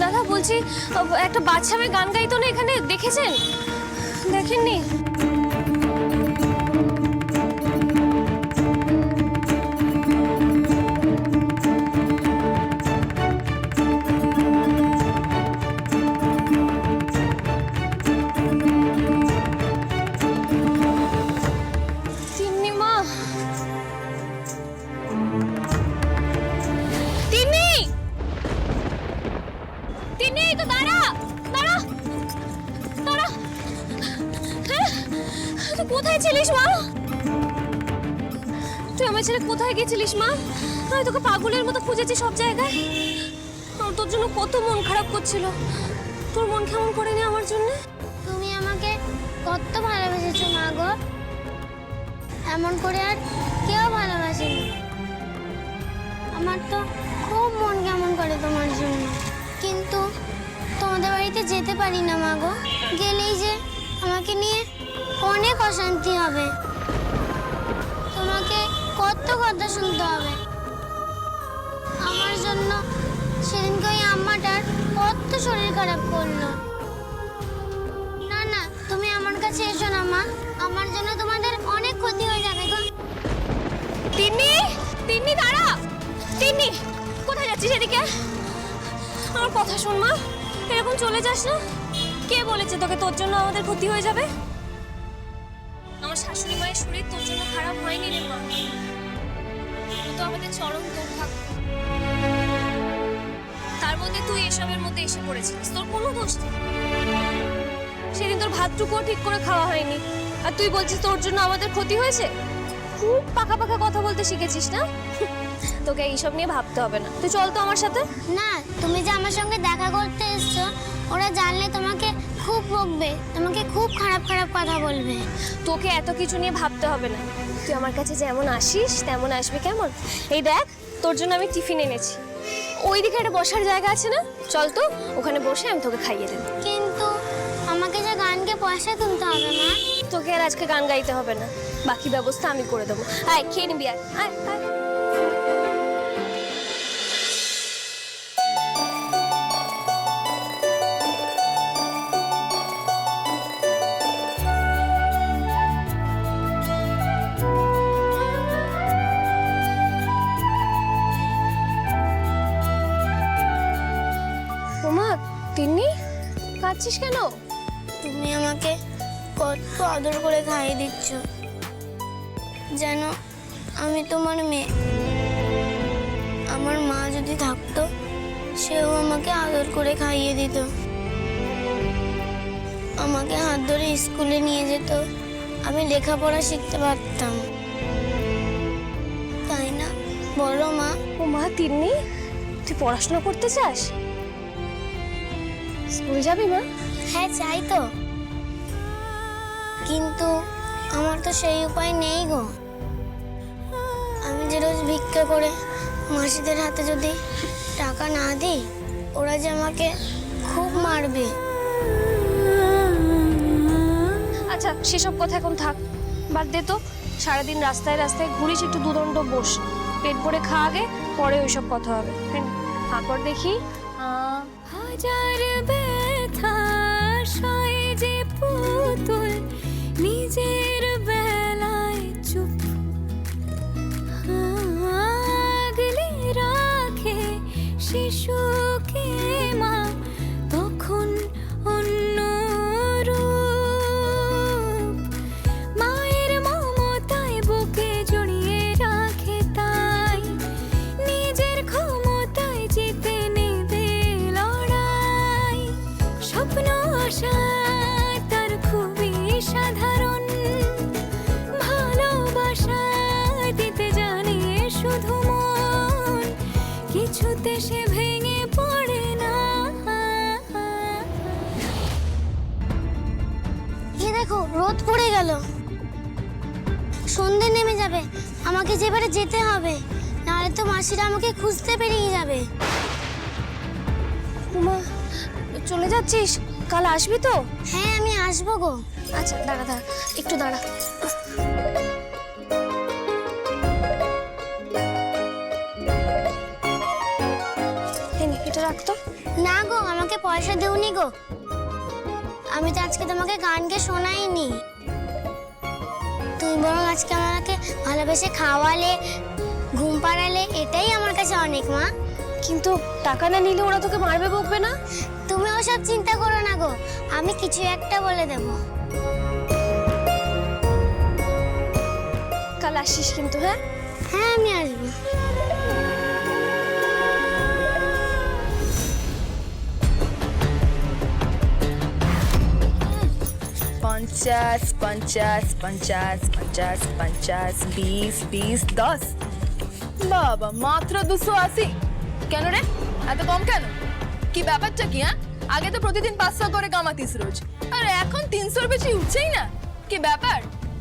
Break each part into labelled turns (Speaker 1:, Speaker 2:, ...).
Speaker 1: দাদা বলছি একটা বাচ্চা মেয়ে গান গাইতো না এখানে? দেখেছেন? দেখেননি? ছেলে কোথায় গেছিলিস, মা? আমি তোকে পাগলের মতো খুঁজেছি সব জায়গায়। তোর জন্য কত মন খারাপ করছিল। তোর মন কেমন করেনি আমার জন্য?
Speaker 2: তুমি আমাকে কত ভালোবেসেছো, মা গো। এমন করে আর কেউ ভালোবাসেনি। আমার তো খুব মন কেমন করে তোমার জন্য। কিন্তু তোমাদের বাড়িতে যেতে পারি না, মা গো। গেলেই যে আমাকে নিয়ে অনেক অশান্তি হবে। কত কথা শুনতে হবে। আমার জন্য সেদিনকে ওই আম্মাটার কত শরীর খারাপ করল। না না তুমি আমার কাছে এসো না মা। আমার জন্য তোমাদের অনেক ক্ষতি হয়ে যাবে গো।
Speaker 1: তিন্নি তিন্নি দাঁড়া। তিন্নি কোথায় যাচ্ছিস এদিকে? আমার কথা শোন মা। এরকম চলে যাস না। কে বলেছে তোকে তোর জন্য আমাদের ক্ষতি হয়ে যাবে? আমার শাশুড়ি মায়ের শরীর তোর জন্য খারাপ হয়নি রে মা। তো আমাদের চরম দুর্ভাগ্য। তার মধ্যে তুই এসবের মধ্যে এসে পড়েছিস তোর কোনো দোষ নেই। সেদিন তোর ভাতটুকুও ঠিক করে খাওয়া হয়নি। আর তুই বলছিস তোর জন্য আমাদের ক্ষতি হয়েছে? খুব পাকা পাকা কথা বলতে শিখেছিস না? তোকে এইসব নিয়ে ভাবতে হবে না। তুই চল তো আমার সাথে।
Speaker 2: না, তুমি যে আমার সঙ্গে দেখা করতে এসছো, ওরা জানলে তোমাকে খুব বকবে তোমাকে খুব খারাপ খারাপ কথা বলবে।
Speaker 1: তোকে এত কিছু নিয়ে ভাবতে হবে না। তুই আমার কাছে যেমন আসিস তেমন আসবি কেমন? এই দেখ তোর জন্য আমি টিফিন এনেছি। ওই দিকে একটা বসার জায়গা আছে না? চল তো ওখানে বসে আমি তোকে খাইয়ে দেবো।
Speaker 2: কিন্তু আমাকে যে গানকে পয়সা তুলতে হবে না
Speaker 1: তোকে আর আজকে গান গাইতে হবে না। বাকি ব্যবস্থা আমি করে দেবো। আয় খেয়ে নিবি আয়। আয় আয়। কাঁদছিস কেন?
Speaker 2: তুমি আমাকে কত আদর করে খাইয়ে দিচ্ছ। যেন আমি তোমার মেয়ে। আমার মা যদি থাকতো সেও আমাকে আদর করে খাইয়ে দিত। আমাকে হাত ধরে স্কুলে নিয়ে যেত। আমি লেখাপড়া শিখতে পারতাম। তাই না বলো মা?
Speaker 1: ও মা তিন্নি তুই পড়াশোনা করতে চাস? স্কুল যাবি মা?
Speaker 2: হ্যাঁ চাই তো। কিন্তু আমার তো সেই উপায় নেই গো। আমি যে রোজ ভিক্ষা করে মাসিদের হাতে যদি টাকা না দিই ওরা যে আমাকে খুব মারবে।
Speaker 1: আচ্ছা সেসব কথা এখন থাক। বাদ দে তো সারাদিন রাস্তায় রাস্তায় ঘুরিস একটু দুদণ্ড বস। পেট ভরে খা আগে পরে ওইসব কথা হবে। হ্যাঁ তারপর দেখি হাজার স্বপ্ন তার খুবই সাধারণ। ভালোবাসা দিতে জানে শুধু কিছুতে সে ভেঙে পড়ে না।
Speaker 2: দেখো, রোদ পড়ে গেল। সন্ধে নেমে যাবে। আমাকে যেবারে যেতে হবে, নাহলে তো মাসিরা আমাকে খুঁজতে পেরিয়ে যাবে।
Speaker 1: উমা চলে যাচ্ছিস? কাল আসবি তো?
Speaker 2: হ্যাঁ আমি আসব গো।
Speaker 1: আচ্ছা দাঁড়া দাঁড়া একটু দাঁড়া। এটা রাখ তো।
Speaker 2: না গো আমাকে পয়সা দিওনি গো। আমি তো আজকে তোমাকে গান গেয়ে শোনাইনি। তুমি বরং আজকে আমাকে ভালোবেসে খাওয়ালে ঘুম পাড়ালে এটাই আমার কাছে অনেক মা।
Speaker 1: কিন্তু টাকা না নিলে ওরা তোকে মারবে বকবে না?
Speaker 2: তুমি ওসব চিন্তা করো না গো আমি কিছু একটা বলে দেব।
Speaker 1: কাল আসিস কিন্তু হ্যাঁ?
Speaker 2: হ্যাঁ আমি আসব।
Speaker 3: পঞ্চাশ পঞ্চাশ পঞ্চাশ পঞ্চাশ পঞ্চাশ বিশ বিশ দশ। বাবা মাত্র দুশো আশি। কেন রে? এত কম কেন? কি ব্যাপারটা কি হ্যাঁ? আগে তো প্রতিদিন পাঁচশো করে কামাতিস রোজ। আর এখন তিনশোর বেশি উঠছেই না। কি ব্যাপার?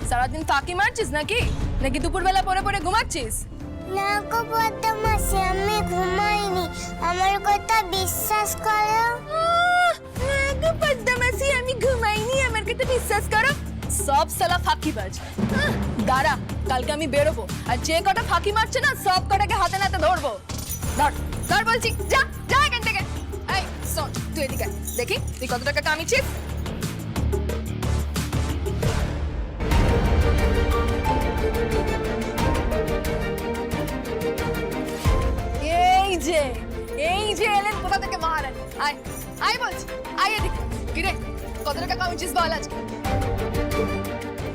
Speaker 3: সারাদিন ফাঁকি মারছিস নাকি? নাকি দুপুরবেলা পরে পরে ঘুমাচ্ছিস?
Speaker 2: না গো বদমাসি আমি ঘুমাইনি। আমার কথা বিশ্বাস করো?
Speaker 3: আহ, নাগো বদমাসি, আমি ঘুমাইনি। আমার কথা বিশ্বাস করো। সব সালা ফাঁকিবাজ। দাঁড়া কালকে আমি বেরোবো। আর যে কটা ফাঁকি মারছে না সব কটাকে হাতে নাতে ধরবো। ধর ধর বলছি যা যা তুই এদিকে দেখি তুই কত টাকা কামিয়েছিস? এই যে এই যে এলেন কোথা থেকে মহারানী? আয় আয় বলছি আয় এদিকে। কিরে কত টাকা কামিয়েছিস বল আজকে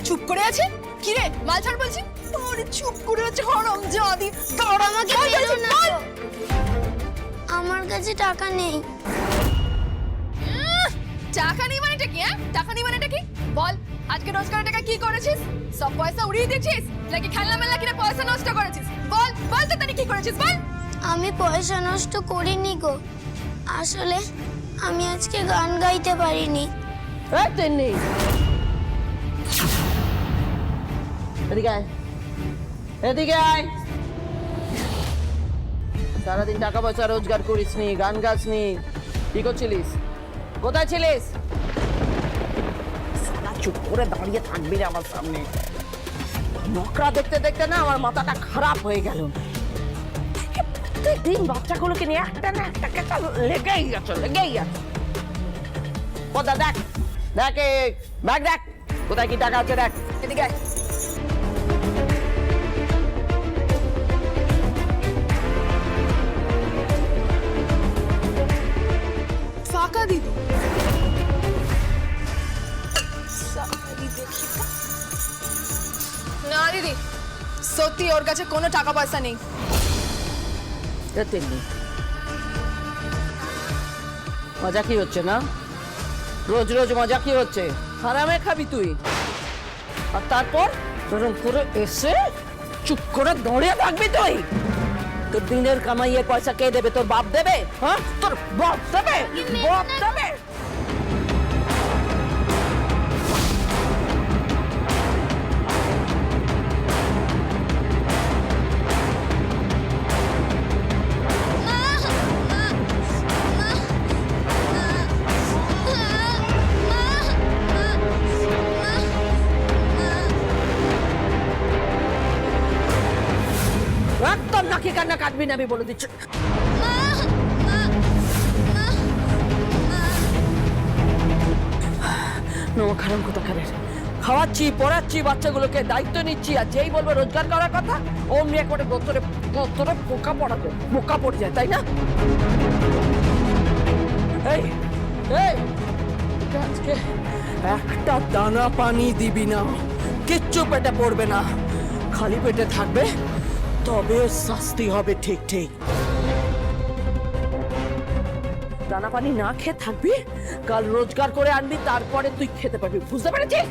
Speaker 3: চুপ করে আছে কিরে মাল ছাড় বলছি? ওরে চুপ করে আছে হরম জাদি। দাঁড়া
Speaker 2: আমাকে আমার কাছে টাকা নেই।
Speaker 3: টাকা নেই মানেটা কি হ্যাঁ? টাকা নেই মানেটা কি? বল আজকে রোজগারের টাকা কি করেছিস? সব পয়সা উড়িয়ে দিয়েছিস? নাকি খেলনা মেলা কিনে পয়সা নষ্ট করেছিস? বল বল তো তানি কি করেছিস বল।
Speaker 2: আমি পয়সা নষ্ট করিনি গো। আসলে আমি আজকে গান গাইতে পারিনি।
Speaker 4: তেমনি এদিকে আয়। এদিকে আয়। সারাদিন টাকা পয়সা রোজগার করিস নি গান গাস নি কি করছিলিস? কোথায় ছিলিস? চুপ করে দাঁড়িয়ে থাকবি রে আমার সামনে। নকরা দেখতে দেখতে না আমার মাথাটা খারাপ হয়ে গেল। প্রত্যেকদিন বাচ্চাগুলোকে নিয়ে একটা না একটা কেটা লেগেই যাচ্ছে লেগেই যাচ্ছে কোথা দেখ? দেখ ব্যাগ দেখ কোথায় কি টাকা আছে দেখ?
Speaker 3: এদিকে দিদি সত্যি ওর কাছে কোনো টাকা পয়সা নেই।
Speaker 4: তেমনি মজা কি হচ্ছে না? রোজ রোজ মজা কি হচ্ছে? হারামে খাবি তুই। আর তারপর? তোরম করে এসে চুপ করে দাঁড়িয়ে থাকবি তুই। তোর দিনের কামাইয়ের পয়সা কে দেবে? তোর বাপ দেবে? হ্যাঁ? তোর বাপ দেবে? বাপ দেবে? কাটবি না, আমি বলে দিচ্ছি। নমক খারাম কোথা খাবে। খাওয়াচ্ছি, পড়াচ্ছি, বাচ্চাগুলোকে দায়িত্ব নিচ্ছি, আর যেই বলবে রোজগার করার কথা, অমনি একবারে গোত্তরে গোত্তরে পোকা পড়াবে, পোকা পড়ে যায়, তাই না? এই এই আজকে একটা দানা পানি দিবি না, কিচ্ছু পেটে পড়বে না, খালি পেটে থাকবে তবে শাস্তি হবে ঠিক ঠিক। দানা পানি না খেয়ে থাকবি? কাল রোজগার করে আনবি, তারপরে তুই খেতে পারবি। বুঝতে পেরেছিস?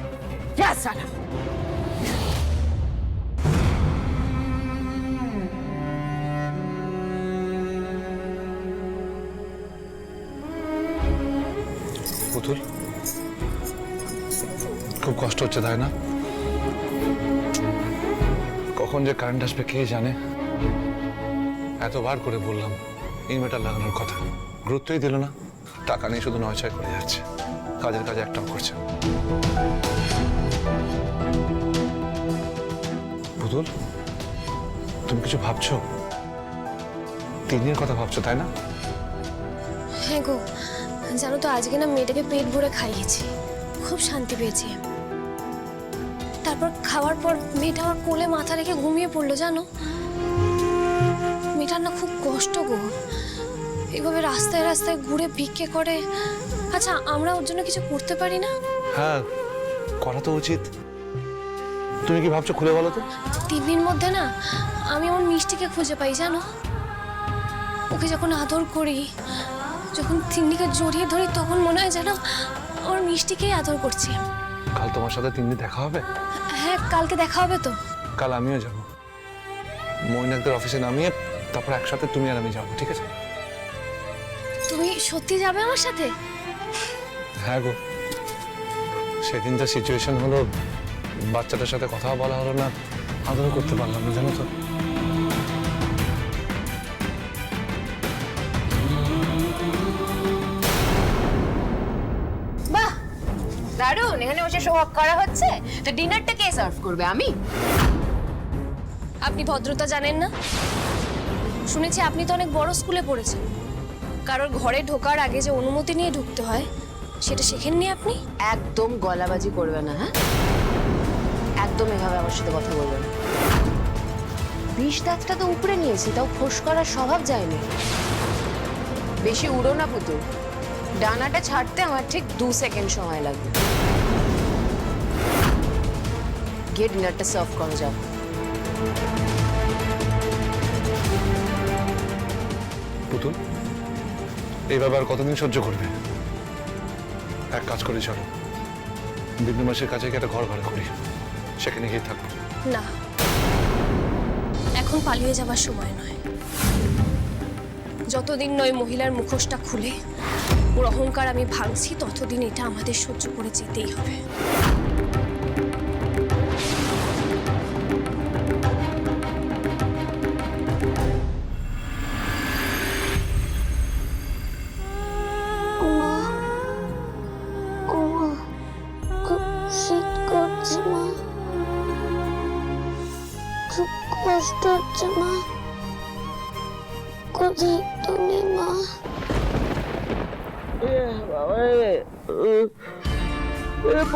Speaker 5: খুব কষ্ট হচ্ছে, তাই না? কখন যে কারেন্ট আসবে, কে জানে? এতবার করে বললাম ইনভার্টার লাগানোর কথা। গুরুত্বই দিল না। টাকা নিয়ে শুধু নয় ছয় করে যাচ্ছে। কাজের কাজ একটাও করছে। পুতুল, তুমি কিছু ভাবছ? তিনের কথা ভাবছ, তাই না?
Speaker 1: হ্যাঁ গো, জানো তো, আজকে না মেয়েটাকে পেট ভরে খাইয়েছি। খুব শান্তি পেয়েছি। তারপর খাওয়ার পর মেয়েটা আমার কোলে মাথা রেখে ঘুমিয়ে পড়ল জানো? মেয়েটার না খুব কষ্ট গো। এভাবে রাস্তায় রাস্তায় ঘুরে ভিক্ষে করে। আচ্ছা আমরা ওর জন্য কিছু করতে পারি না?
Speaker 5: হ্যাঁ করা তো উচিত। তুমি কি ভাবছ খুলে বলো তো?
Speaker 1: তিন দিন মধ্যে না আমি আমার মিষ্টিকে খুঁজে পাই জানো? ওকে যখন আদর করি যখন তিন্নিকে জড়িয়ে ধরি তখন মনে হয় যেন আমার মিষ্টিকেই আদর করছি
Speaker 5: কাল তোমার সাথে তিন দিন দেখা হবে?
Speaker 1: হ্যাঁ কালকে দেখা হবে তো।
Speaker 5: কাল আমিও যাব। মৈনাকদের অফিসে নামিয়ে তারপর একসাথে তুমি আর আমি যাব ঠিক আছে?
Speaker 1: তুমি সত্যি যাবে আমার সাথে?
Speaker 5: হ্যাঁ গো। সেদিন যা সিচুয়েশন হলো বাচ্চাটার সাথে কথা বলা হলো না আদর করতে পারলাম না জানো তো?
Speaker 6: দারুণ এখানে বসে সোহাগ করা হচ্ছে তো ডিনারটা কে সার্ভ করবে? আমি?
Speaker 1: আপনি ভদ্রতা জানেন না? শুনেছি আপনি তো অনেক বড় স্কুলে পড়েছেন। কারোর ঘরে ঢোকার আগে যে অনুমতি নিয়ে ঢুকতে হয় সেটা শেখেননি আপনি?
Speaker 6: একদম গলাবাজি করবে না হ্যাঁ? একদম এভাবে আমার সাথে কথা বলবে না। বিষ দাঁতটা তো উপরে নিয়েছি তাও ফোঁস করার স্বভাব যায়নি। বেশি উড়ো না পুতুল। ডানাটা ছাড়তে আমার ঠিক দু সেকেন্ড সময় লাগবে। গিয়ে ডিনারটা সার্ভ করো যাও।
Speaker 5: পুতুল এইভাবে আর কতদিন সহ্য করবে? এক কাজ করে চলো। বিষ্ণু মাসের কাছে গিয়ে একটা ঘর ভাড়া করি। সেখানে গিয়ে থাকব
Speaker 1: না। এখন পালিয়ে যাবার সময় নয়। যতদিন নয় মহিলার মুখোশটা খুলে ওর অহংকার আমি ভাঙছি ততদিন এটা আমাদের সহ্য করে যেতেই হবে।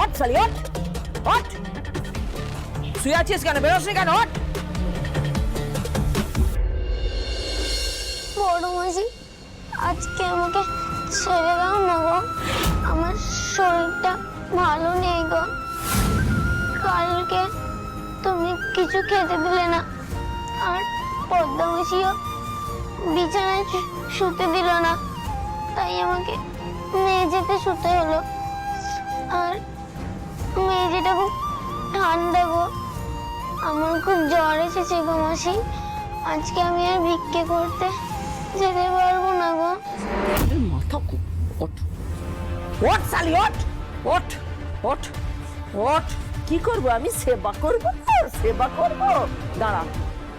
Speaker 4: অট শালি অট অট শুয়ে আছিস কেন? বেরোসনি কেন? অট
Speaker 2: বড় মাসি, আজকে আমাকে ছেড়ে দাও না গো। আমার শরীরটা ভালো নেই গো। কালকে তুমি কিছু খেতে দিলে না। আর পদ্মা মাসিও বিছানায় শুতে দিল না। তাই আমাকে নিয়ে যেতে শুতে হলো। আর মেঝেটা খুব ঠান্ডা গো আমার খুব জ্বর এসেছে গো মাসি। আজকে আমি আর ভিক্ষে করতে যেতে পারব না গো।
Speaker 4: মাথা কু- ওঠ। ওঠ শালি, ওঠ। ওঠ। ওঠ। ওঠ। কি করব আমি? সেবা করব? সেবা করব। দাঁড়া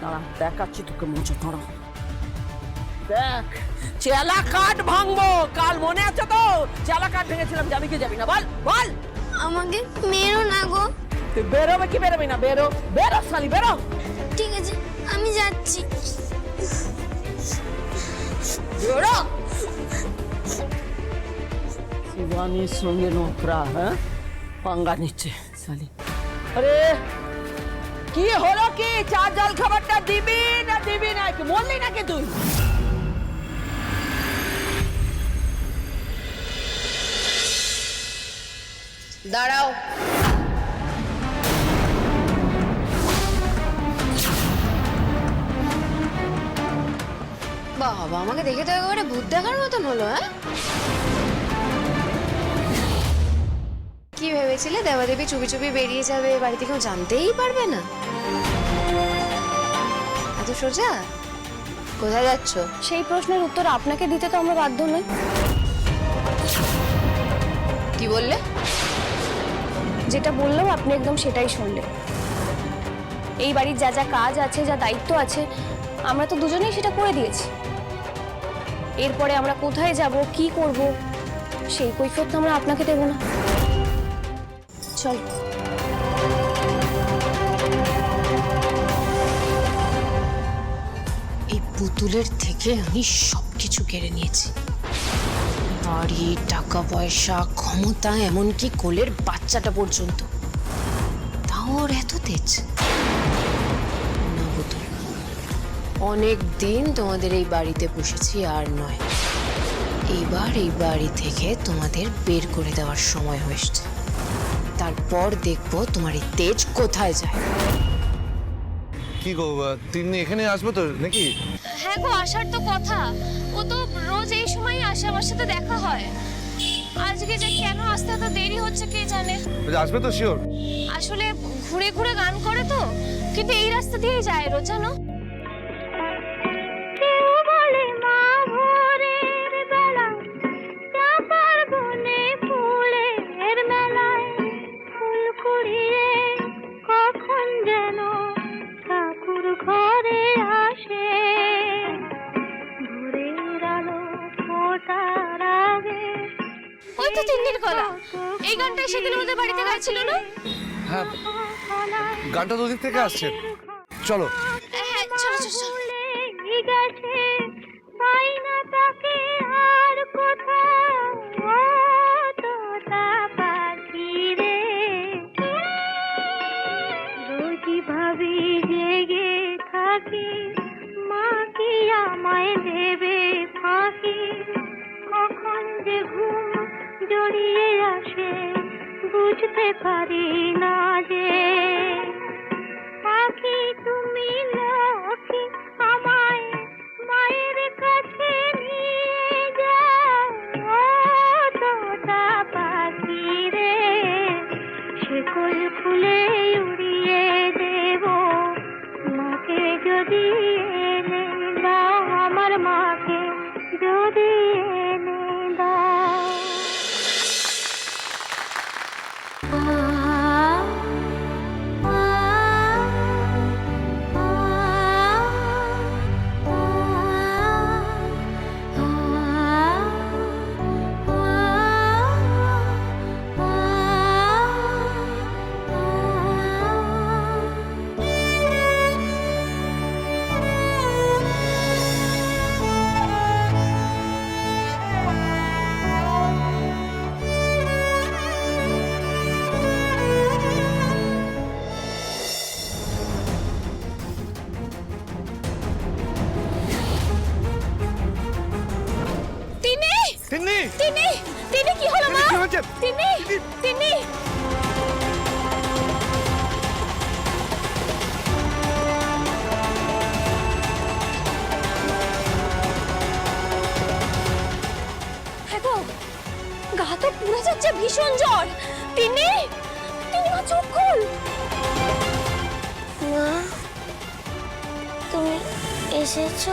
Speaker 4: দাঁড়া, দেখাচ্ছি তোকে মজা দাঁড়া। দেখ, চেলা কাঠ ভাঙবো। কাল মনে আছে তো? চেলা কাঠ ভেঙেছিলাম, যাবি কি যাবি না? বল বল।
Speaker 2: আমাকে মেরো না গো।
Speaker 4: তুই বেরোবে কি বেরোবি না? বেরো। বেরো শালি বেরো।
Speaker 2: ঠিক আছে আমি যাচ্ছি।
Speaker 4: বেরো। শিবানীর সঙ্গে নোকরা হ্যাঁ? পাঙ্গা নিচ্ছে শালি আরে কি হলো কি? চা জল খাবারটা দিবি না দিবি না? কি বললি নাকি তুই?
Speaker 6: দাঁড়াও। বাবা আমাকে দেখে তো একেবারে ভূত দেখার মতন হলো হ্যাঁ? কি ভেবেছিলে? দেবাদেবী চুপি চুপি বেরিয়ে যাবে বাড়িতে কেউ জানতেই পারবে না। এত সোজা? কোথায় যাচ্ছ?
Speaker 1: সেই প্রশ্নের উত্তর আপনাকে দিতে তো আমরা বাধ্য নই।
Speaker 6: কি বললে?
Speaker 1: যেটা বললাম, আপনি একদম সেটাই শুনলেন। এই বাড়ির যা যা কাজ আছে, যা দায়িত্ব আছে, আমরা তো দুজনেই সেটা করে দিয়েছি। এরপরে আমরা কোথায় যাব, কি করব, সেই কৈফিয়ত তো আমরা আপনাকে দেব না। চল।
Speaker 6: এই পুতুলের থেকে আমি সব কিছু কেড়ে নিয়েছি। বাড়ি টাকা পয়সা ক্ষমতা এমনকি কোলের বাচ্চাটা পর্যন্ত। তাও ওর এত তেজ? না অনেক দিন তোমাদের এই বাড়িতে বসেছি আর নয়। এবার এই বাড়ি থেকে তোমাদের বের করে দেওয়ার সময় হয়েছে তারপর দেখব তোমার এই তেজ কোথায় যায়।
Speaker 5: কি গো তিন্নি এখানে আসব তো নাকি?
Speaker 1: হ্যাঁ গো আসার তো কথা। ও তো রোজ এই সময়ই আসে আমার সাথে দেখা হয়। আজকে যে কেন আসতে এত দেরি হচ্ছে কে জানে?
Speaker 5: আসবে তো শিওর
Speaker 1: আসলে ঘুরে ঘুরে গান করে তো কিন্তু এই রাস্তা দিয়েই যায় রোজ জানো? তো তিন্নির গলা এই গানটা সেদিন ওদের বাড়িতে গাইছিল না?
Speaker 5: হ্যাঁ গানটা দুদিক থেকে আসছে। চলো।
Speaker 2: এসেছ?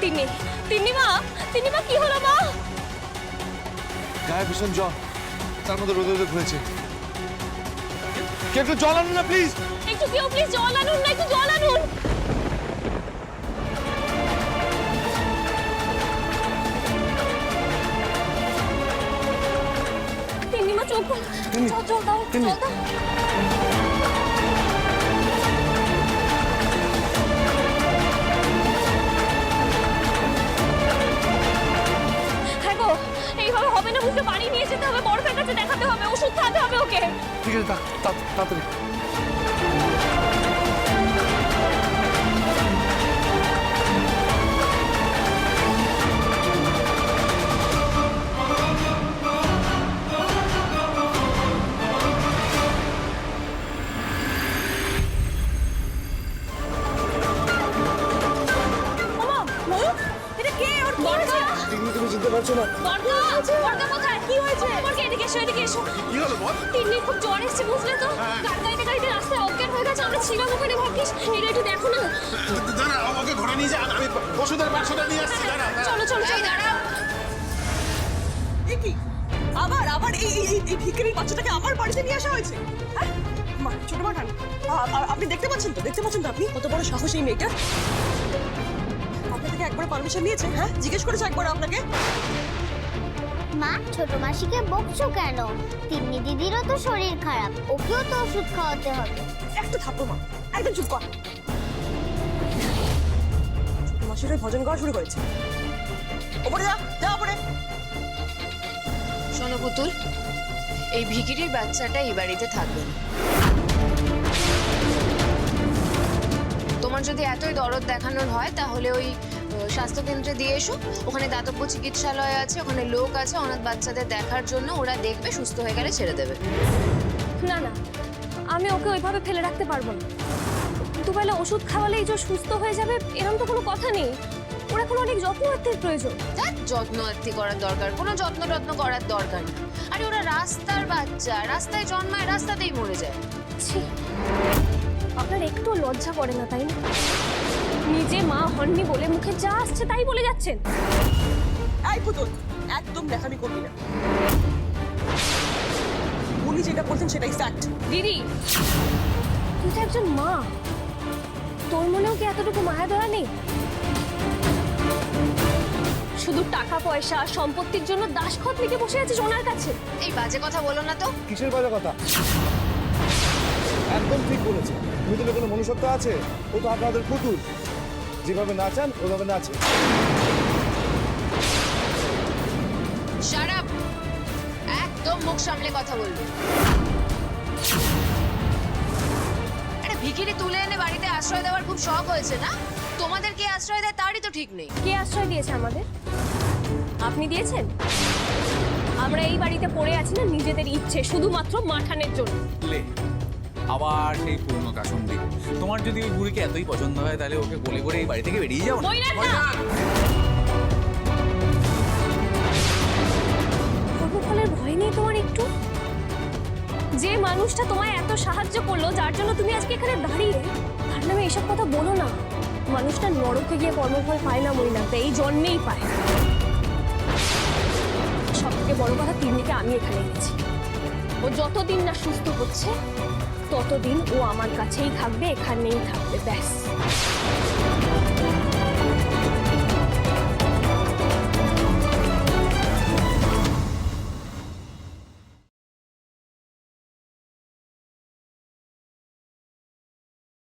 Speaker 1: তিন্নি তিন্নি মা তিন্নি মা কি হলো মা?
Speaker 5: গায়ে ভীষণ জল তার মধ্যে রোদে রোদে ঘুরেছে কে একটু জল আনুন না প্লিজ
Speaker 1: একটু কেউ প্লিজ জল আনুন না একটু জল আনুন। তিন্নিমা চোখ খোল। জল জল দাও জল দাও। হবে না বুঝতে বাড়ি নিয়ে যেতে হবে, বরফের কাছে দেখাতে হবে, ওষুধ খাওয়াতে হবে ওকে।
Speaker 5: ঠিক আছে তাড়াতাড়ি।
Speaker 1: আমরা ছিলাম ওখানে ভাগ্যিস। এটা একটু দেখো না।
Speaker 7: দাঁড়া আমাকে ঘরে নিয়ে যা আমি ওষুধের বাক্সটা নিয়ে আসছি দাঁড়া।
Speaker 1: চলো চলো চলো। দাঁড়াও।
Speaker 7: আবার এই এই এই- এই ভিখারির বাচ্চাটাকে আমার বাড়িতে নিয়ে আসা হয়েছে? হ্যাঁ? ছোট মা খান আ- আ- আপনি দেখতে পাচ্ছেন তো? দেখতে পাচ্ছেন তো আপনি? কত বড় সাহস এই মেয়েটা আপনার থেকে একবার পারমিশন নিয়েছে হ্যাঁ? জিজ্ঞেস করেছে একবার আপনাকে?
Speaker 2: মা ছোট মাসিকে বকছো কেন? তিন্নি দিদিরও তো শরীর খারাপ ওকেও তো ওষুধ খাওয়াতে হবে।
Speaker 7: একটা থাপ্পড় মা একদম চুপ কর। মাসির ভজন গাওয়া শুরু করেছে। ওপরে যা যা ওপরে।
Speaker 6: শোনো পুতুল এই ভিকিরির বাচ্চাটা এই বাড়িতে থাকবে না। তোমার যদি এতই দরদ দেখানোর হয় তাহলে ওই স্বাস্থ্যকেন্দ্রে দিয়ে এসো। ওখানে দাতব্য চিকিৎসালয় আছে ওখানে লোক আছে অনাথ বাচ্চাদের দেখার জন্য ওরা দেখবে সুস্থ হয়ে গেলে ছেড়ে দেবে।
Speaker 1: না না আমি ওকে ওইভাবে ফেলে রাখতে পারব না। দুবেলা ওষুধ খাওয়ালেই যে সুস্থ হয়ে যাবে এরকম তো কোনো কথা নেই। ওর এখন অনেক যত্ন আত্মের প্রয়োজন।
Speaker 6: তার যত্ন আত্তি করার দরকার। কোনো যত্ন টত্ন করার দরকার নেই। আরে ওরা রাস্তার বাচ্চা রাস্তায় জন্মায় রাস্তাতেই মরে যায়।
Speaker 1: ছি আপনার একটু লজ্জা করে না তাই না? নিজে মা হননি বলে মুখে যা আসছে তাই বলে যাচ্ছেন।
Speaker 7: এই পুতুল একদম দেখামি করবি না। উনি যেটা বলছেন সেটাই ফ্যাক্ট
Speaker 1: দিদি তুই তো একজন মা। তোর মনেও কি এতটুকু মায়া দেওয়া নেই? শুধু টাকা পয়সা সম্পত্তির জন্য দাসখত লিখে বসে আছিস ওনার কাছে?
Speaker 6: এই বাজে কথা বলো না তো।
Speaker 8: কিসের বাজে কথা? একদম ঠিক বলেছে। মিতুলের কোনো মনুষ্যত্ব আছে? ও তো আপনাদের পুতুল। যেভাবে নাচান ওইভাবে নাচে।
Speaker 6: শারাপ একদম মুখ সামলে কথা বলবে। আরে ভিখিরি তুলে এনে বাড়িতে আশ্রয় দেওয়ার খুব শখ হয়েছে না? তোমাদের কে আশ্রয় দেয় তারই তো ঠিক নেই।
Speaker 1: কে আশ্রয় দিয়েছে আমাদের? আপনি দিয়েছেন? আমরা এই বাড়িতে পড়ে আছি না নিজেদের ইচ্ছে শুধুমাত্র মাঠানের জন্য।
Speaker 9: লে আবার সেই পুরনো কাসন্দি। তোমার যদি ওই বুড়িকে এতই পছন্দ হয় তাহলে ওকে বলে করে এই বাড়ি থেকে বেরিয়ে যাও না।
Speaker 1: বইরাট ভয় নেই তোমার একটু? যে মানুষটা তোমায় এত সাহায্য করল, যার জন্য তুমি আজকে এখানে দাঁড়িয়ে, তার নামে এসব কথা বলো না। মানুষটা নরকে গিয়ে কর্মফল পায় না মহিলাতে এই জন্মেই পায়। সব থেকে বড় কথা তিন্নিকে আমি এখানে এনেছি ও যতদিন না সুস্থ হচ্ছে, ততদিন ও আমার কাছেই থাকবে, এখানেই থাকবে, ব্যাস।